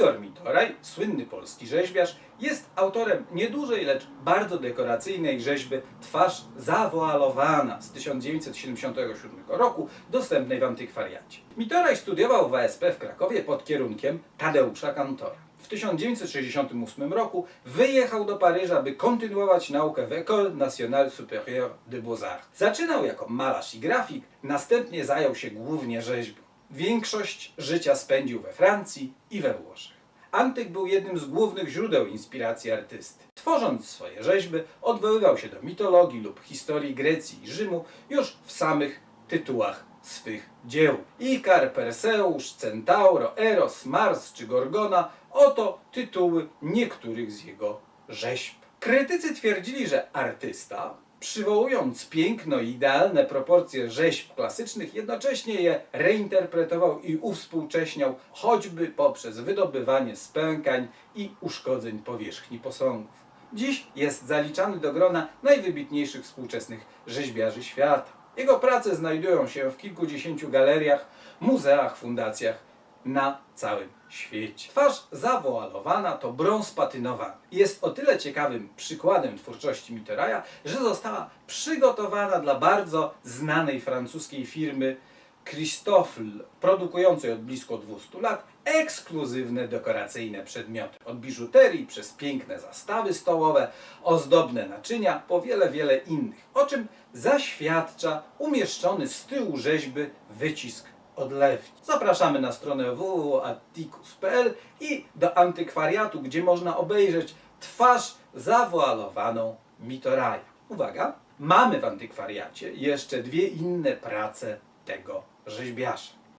Igor Mitoraj, słynny polski rzeźbiarz, jest autorem niedużej, lecz bardzo dekoracyjnej rzeźby Twarz zawoalowana z 1977 roku, dostępnej w antykwariacie. Mitoraj studiował w ASP w Krakowie pod kierunkiem Tadeusza Kantora. W 1968 roku wyjechał do Paryża, by kontynuować naukę w École Nationale Supérieure de Beaux-Arts. Zaczynał jako malarz i grafik, następnie zajął się głównie rzeźbą. Większość życia spędził we Francji i we Włoszech. Antyk był jednym z głównych źródeł inspiracji artysty. Tworząc swoje rzeźby, odwoływał się do mitologii lub historii Grecji i Rzymu już w samych tytułach swych dzieł. Ikar, Perseusz, Centauro, Eros, Mars czy Gorgona oto tytuły niektórych z jego rzeźb. Krytycy twierdzili, że artysta, przywołując piękno i idealne proporcje rzeźb klasycznych, jednocześnie je reinterpretował i uwspółcześniał, choćby poprzez wydobywanie spękań i uszkodzeń powierzchni posągów. Dziś jest zaliczany do grona najwybitniejszych współczesnych rzeźbiarzy świata. Jego prace znajdują się w kilkudziesięciu galeriach, muzeach, fundacjach na całym świecie. Twarz zawoalowana to brąz patynowany. Jest o tyle ciekawym przykładem twórczości Mitterraja, że została przygotowana dla bardzo znanej francuskiej firmy Christofle, produkującej od blisko 200 lat ekskluzywne dekoracyjne przedmioty. Od biżuterii przez piękne zastawy stołowe, ozdobne naczynia, po wiele, wiele innych. O czym zaświadcza umieszczony z tyłu rzeźby wycisk Zapraszamy na stronę www.atticus.pl i do antykwariatu, gdzie można obejrzeć twarz zawoalowaną Mitoraja. Uwaga, mamy w antykwariacie jeszcze dwie inne prace tego rzeźbiarza.